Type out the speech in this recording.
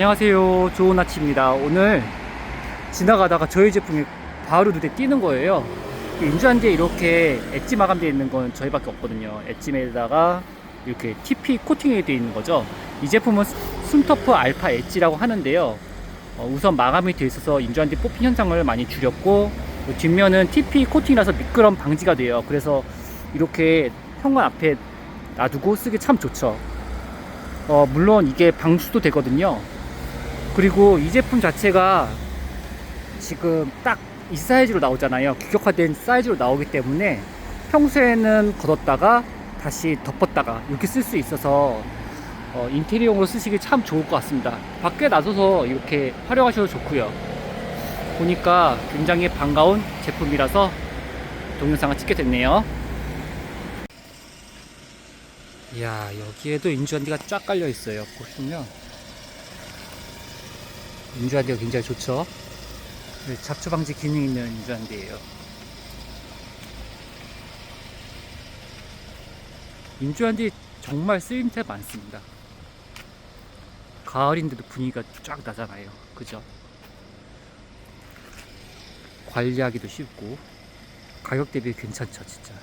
안녕하세요. 좋은 아침입니다. 오늘 지나가다가 저희 제품이 바로 눈에 띄는 거예요. 인주한지에 이렇게 엣지 마감되어 있는 건 저희밖에 없거든요. 엣지에다가 이렇게 TP 코팅이 되어 있는 거죠. 이 제품은 순터프 알파 엣지라고 하는데요. 어, 우선 마감이 되어 있어서 인주한지 뽑힌 현상을 많이 줄였고 그 뒷면은 TP 코팅이라서 미끄럼 방지가 돼요. 그래서 이렇게 현관 앞에 놔두고 쓰기 참 좋죠. 어, 물론 이게 방수도 되거든요. 그리고 이 제품 자체가 지금 딱 이 사이즈로 나오잖아요. 규격화된 사이즈로 나오기 때문에 평소에는 걷었다가 다시 덮었다가 이렇게 쓸 수 있어서 어, 인테리어용으로 쓰시기 참 좋을 것 같습니다. 밖에 놔둬서 이렇게 활용하셔도 좋고요. 보니까 굉장히 반가운 제품이라서 동영상을 찍게 됐네요. 이야 여기에도 인주한디가 쫙 깔려 있어요. 보시면 인주한디가 굉장히 좋죠. 네, 잡초 방지 기능 있는 인주한디예요. 인주한디 정말 쓰임새 많습니다. 가을인데도 분위기가 쫙 나잖아요. 그죠? 관리하기도 쉽고 가격 대비 괜찮죠, 진짜.